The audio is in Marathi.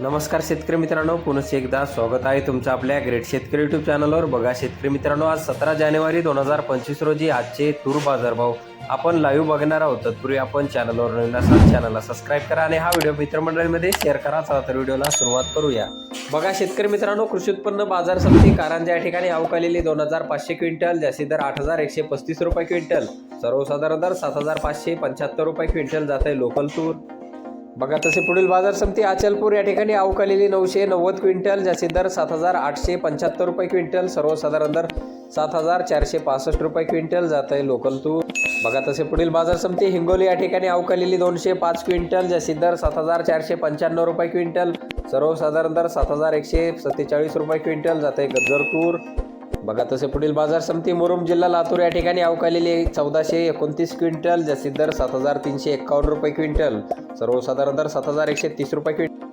नमस्कार शेतकरी मित्रांनो पुन्हा एकदा स्वागत आहे तुमचं आपल्या ग्रेट शेतकरी युट्यूब चॅनलवर बघा शेतकरी मित्रांनो आज सतरा जानेवारी दोन हजार पंचवीस रोजी आजचे तूर बाजारभाव आपण लाईव्ह बघणार आहोत. तत्पूर्वी आपण चॅनलवर नवीन असाल चॅनलला सबस्क्राईब करा आणि हा व्हिडिओ मित्रमंडळीमध्ये शेअर करा. चला तर व्हिडिओला सुरुवात करूया. बघा शेतकरी मित्रांनो कृषी उत्पन्न बाजार समिती कारंजा या ठिकाणी अवकालेली दोन हजार पाचशे क्विंटल जास्ती दर आठ हजार एकशे पस्तीस रुपये क्विंटल सर्वसाधारण दर सात हजार पाचशे पंच्याहत्तर रुपये क्विंटल जात आहे लोकल तूर. बघा तसे पुढील बाजार समिती अचलपूर या ठिकाणी अवकालेली नऊशे नव्वद क्विंटल ज्याचे दर सात हजार आठशे पंच्याहत्तर रुपये क्विंटल सर्वसाधारण दर सात हजार चारशे पासष्ट रुपये क्विंटल जात आहे लोकल तूर बघा तसे पुढील बाजार समिती हिंगोली या ठिकाणी अवकालेली दोनशे पाच क्विंटल ज्याचे दर सात हजार चारशे पंच्याण्णव रुपये क्विंटल सर्वसाधारण दर सात हजार एकशे सत्तेचाळीस रुपये क्विंटल जात आहे गजर तूर बघा तसे पुढील बाजार समिती मुरुम जिल्हा लातूर या ठिकाणी अवकालेली चौदाशे एकोणतीस क्विंटल जास्तीत दर सात हजार तीनशे एक्कावन्न रुपये क्विंटल सर्वसाधारण दर सात हजार एकशे तीस रुपये क्विंटल.